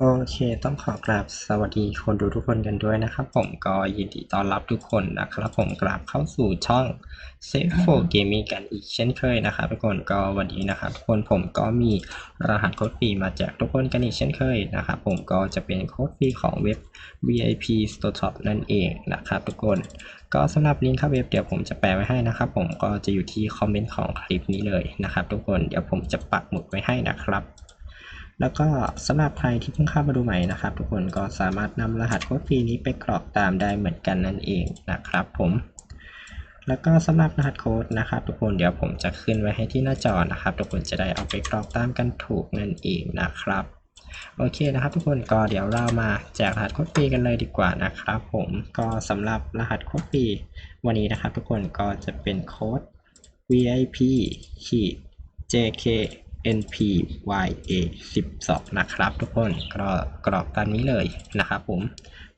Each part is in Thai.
โอเคต้องขอกราบสวัสดีคนดูทุกคนกันด้วยนะครับ ผมก็ยินดีต้อนรับทุกคนนะครับ ผมกราบเข้าสู่ช่อง Safe for Gaming กันอีกเช่นเคยนะครับทุกคนก็วันนี้นะครับทุกคนผมก็มีรหัสโค้ดฟรีมาแจกทุกคนกันอีกเช่นเคยนะครับผมก็จะเป็นโค้ดฟรีของเว็บ VIP Store Shop นั่นเองนะครับทุกคนก็สำหรับลิงก์เข้าเว็บเดี๋ยวผมจะแปะไว้ให้นะครับ ผมก็จะอยู่ที่คอมเมนต์ของคลิปนี้เลยนะครับทุกคนเดี๋ยวผมจะปักหมุดไว้ให้นะครับ แล้วก็สำหรับใครที่เพิ่งเข้ามาดูใหม่นะครับ ทุกคนก็สามารถนำรหัสโค้ดฟรีนี้ไปกรอกตามได้เหมือนกันนั่นเองนะครับ ผม แล้วก็สำหรับรหัสโค้ดนะครับ ทุกคนเดี๋ยวผมจะขึ้นไว้ให้ที่หน้าจอนะครับ ทุกคนจะได้เอาไปกรอกตามกันถูกนั่นเองนะครับโอเคนะครับ ทุกคนก็เดี๋ยวเรามาแจกรหัสโค้ดฟรีกันเลยดีกว่านะครับ ผมก็สำหรับรหัสโค้ดฟรีวันนี้นะครับ ทุกคนก็จะเป็นโค้ด VIP ขีด JK NPYA 12 นะครับ ทุกคนกรอกกรอกตามนี้เลยนะครับผม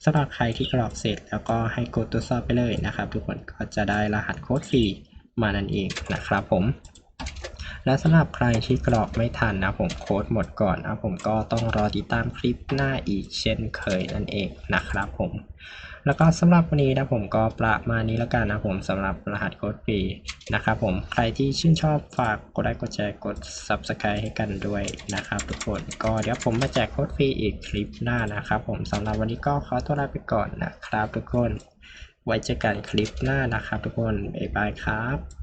สำหรับใครที่กรอกเสร็จแล้วก็ให้กดตรวจสอบไปเลยนะครับ ทุกคนก็จะได้รหัสโค้ดฟรีมานั่นเองนะครับผม และสำหรับใครที่กรอกไม่ทันนะผมโค้ดหมดก่อนนะผมก็ต้องรอติดตามคลิปหน้าอีกเช่นเคยนั่นเองนะครับผม แล้วก็สำหรับวันนี้นะผมก็ประมาณนี้แล้วกันนะผมสำหรับรหัสโค้ดฟรีนะครับผมใครที่ชื่นชอบฝากกดไลค์กดแชร์กด Subscribe ให้กันด้วยนะครับทุกคนก็เดี๋ยวผมมาแจกโค้ดฟรีอีกคลิปหน้านะครับผมสำหรับวันนี้ก็ขอตัวลาไปก่อนนะครับทุกคน ไว้เจอกันคลิปหน้านะครับทุกคนบ๊ายบายครับ